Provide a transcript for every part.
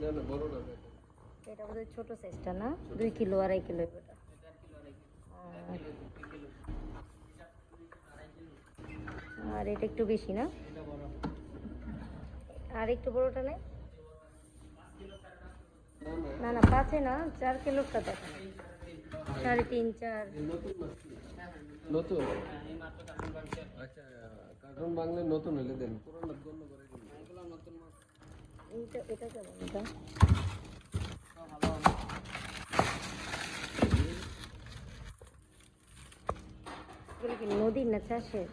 না না বড় না এটা বোধহয় ছোট সাইজটা না? দুই কিলো আড়াই কিলো এটা আর এটা একটু বেশি না? আর একটু বড়টা নেই? না না পাঁচে না চার কিলোটা দেখেন সাড়ে তিন চার। নতুন? নতুন আচ্ছা কার্টুন বাংলা নতুন হলে দেন। পুরোনো দিন। এটা এটা? কি নদীর না চাষের?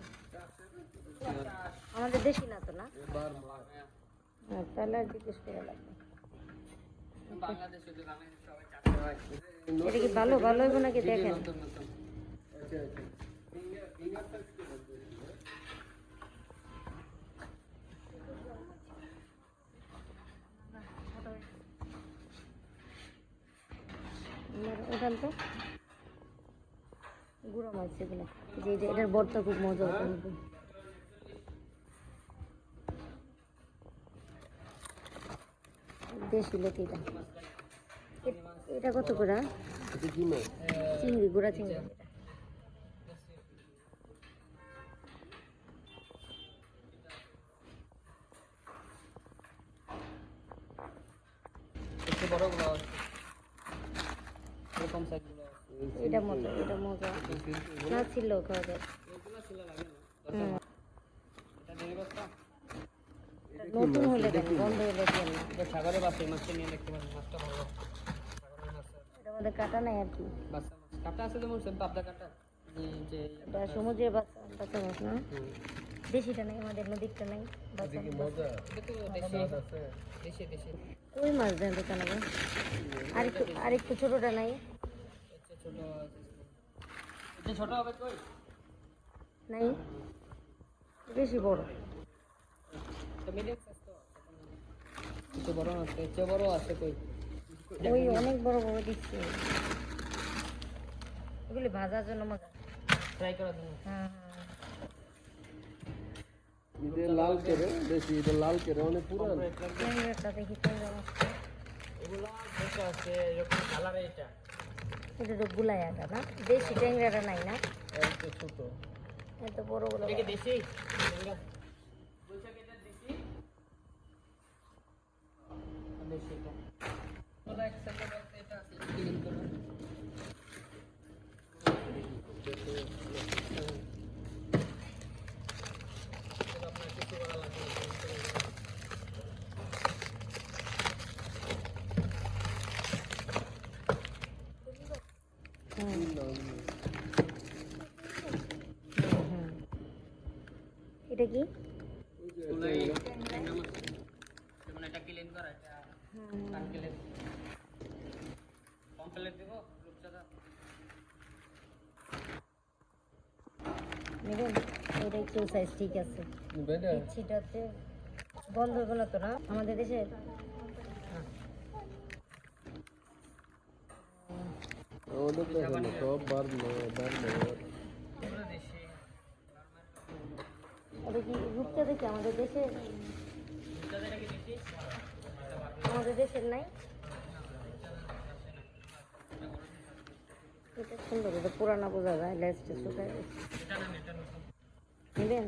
আমাদের দেশি না তো না? হ্যাঁ, তাহলে আর জিজ্ঞেস করা লাগবে। এটা কি ভালো ভালো হইব নাকি দেখেন আচ্ছা আচ্ছা ফিঙ্গার ফিঙ্গার সাইজ কি লাগবে ওঠান তো গুঁড়ো মাছ এগুলো। যে এটার বরটা খুব মজা হতো কিন্তু। দেশি লোক এটা। এটা কত করে? চিংড়ি গুড়া চিংড়ি। বড়গুলো আছে। মজা, এটা মজা। ছিল নতুন হলে বন্ধ হলে সাগরে বাসে নিয়ে নাই আর মাছ কাটা আছে যেমন সেম পাবদা কাটা যে এটা সমুদ্রের বাচ্চা বাচ্চা মাছ না দেশিটা আমাদের মাছ ছোটটা নাই? ছোট ছোট হবে কই? নাই। বেশি বড়। এটা মিডিয়াম সাইজ তো বড় আছে এর বড় আছে কই? ওই অনেক বড় বড় দিচ্ছে। এগুলি ভাজার জন্য মজা ট্রাই করার জন্য। হ্যাঁ। লাল করে বেশি লাল করে অনেক পুরান। দেখি এগুলো আছে এরকম কালারে এটা। এটা তো গুলাইয়াটা না? দেশি ট্যাংরাটা নাই না? ছোট এত বড় বড় দেশি দেশি এটা ওটা এক সেকেন্ড বলতে এটা আছে ক্লিন করো এটা আপনার কিছু করা লাগবে না, clean করে দিলাম। হুম হুম, হুম। এটা কি এগুলো এই ট্যাংরা মাছ। যেমন এটা ক্লিন করা এটা হুম, কান ক্লিন কমপ্লিট দেব রূপচাঁদা নেবেন এটা একটু সাইজ ঠিক আছে। বন্ধ হবে তো না? আমাদের দেশে ওদের দেখো না সব বার বার এগুলো দেশি এটা কি রূপটা দেখি আমাদের দেশে আমাদের দেশের নাই এটা সুন্দর এটা পুরানা বোঝা যায় লেজটা শুকায় নেবেন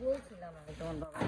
বলছিলাম আমি তোমার বাবা